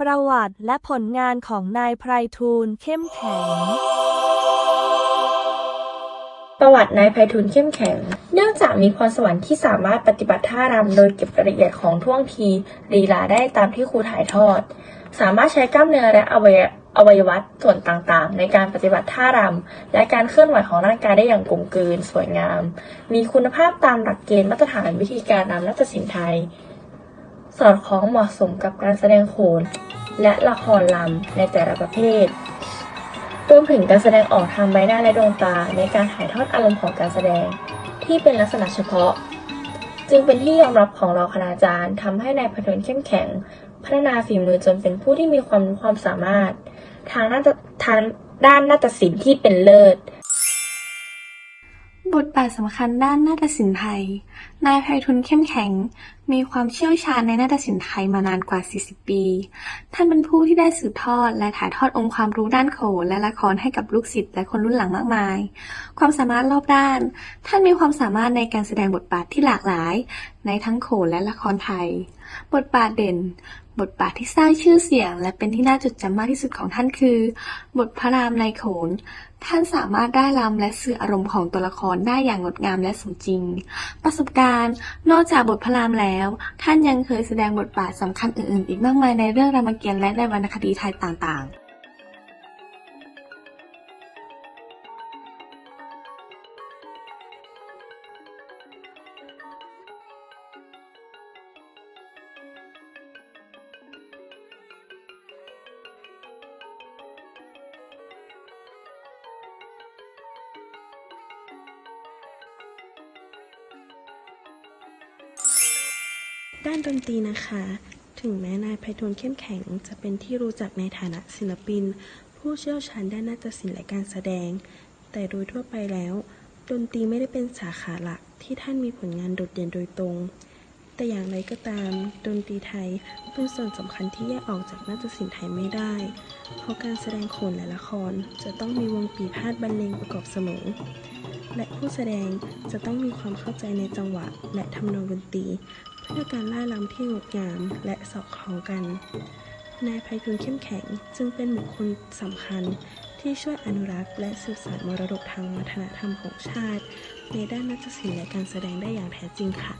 ประวัติและผลงานของนายไพรทูลเข้มแข็ง ประวัตินายไพฑูรย์เข้มแข็ง เนื่องจากมีพรสวรรค์ที่สามารถปฏิบัติท่ารำโดยเก็บรายละเอียดของท่วงทีลีลาได้ตามที่ครูถ่ายทอด สามารถใช้กล้ามเนื้อและอวัยอวัยวะส่วนต่างๆ ในการปฏิบัติท่ารำและการเคลื่อนไหวของร่างกายได้อย่างกลมกลืนสวยงาม มีคุณภาพตามหลักเกณฑ์มาตรฐานวิธีการรำนาฏศิลป์ไทย สอดคล้องเหมาะสมกับการแสดงโขน และละครลำในแต่ละประเภทรวมถึงการแสดงออกทางใบหน้าและดวงตาในการถ่ายทอดอารมณ์ของการแสดง ที่เป็นลักษณะเฉพาะ จึงเป็นที่ยอมรับของเราคณาจารย์ทำให้นายพดลเข้มแข็ง พัฒนาฝีมือจนเป็นผู้ที่มีความรู้ความสามารถ ทางด้านทางด้านนาฏศิลป์ที่เป็นเลิศ บทบาทสำคัญด้านนาฏศิลป์ไทย นายไพฑูรย์ เข้มแข็ง มีความเชี่ยวชาญในนาฏศิลป์ไทยมานานกว่า 40 ปี ท่านเป็นผู้ที่ได้สืบทอด และถ่ายทอดองค์ความรู้ด้านโขนและละครให้กับลูกศิษย์และคนรุ่นหลังมากมาย ความสามารถรอบด้าน ท่านมีความสามารถในการแสดงบทบาทที่หลากหลาย ในทั้งโขนและละครไทย บทบาทเด่น บทบาทที่สร้างชื่อเสียง และเป็นที่น่าจดจำมากที่สุดของท่านคือ บทพระรามในโขน ท่านสามารถได้รำและสื่ออารมณ์ของตัวละครได้อย่างงดงามและสมจริง ประสบการณ์ นอกจากบทพระรามแล้ว ท่านยังเคยแสดงบทบาทสำคัญอื่นๆ อีกมากมายในเรื่องรามเกียรติ์และในวรรณคดีไทยต่างๆ ด้านดนตรีนะคะ ถึงแม้นายไพฑูรย์เข้มแข็ง จะเป็นที่รู้จักในฐานะศิลปิน ผู้เชี่ยวชาญด้านนาฏศิลป์และการแสดง แต่โดยทั่วไปแล้ว ดนตรีไม่ได้เป็นสาขาหลักที่ท่านมีผลงานโดดเด่นโดยตรง แต่อย่างไรก็ตาม ดนตรีไทยเป็นส่วนสำคัญที่แยกออกจากนาฏศิลป์ไทยไม่ได้ เพราะการแสดงโขนและละครจะต้องมีวงปีพาดบรรเลงประกอบเสมอและผู้แสดงจะต้องมีความเข้าใจในจังหวะ และทำนองดนตรี ด้วยการไล่ลำที่งดงามและสอดคล้องกัน นายไพฑูรย์เข้มแข็งจึงเป็นบุคคลสำคัญที่ช่วยอนุรักษ์และสืบสานมรดกทางวัฒนธรรมของชาติ ในด้านนักศิลป์และการแสดงได้อย่างแท้จริงค่ะ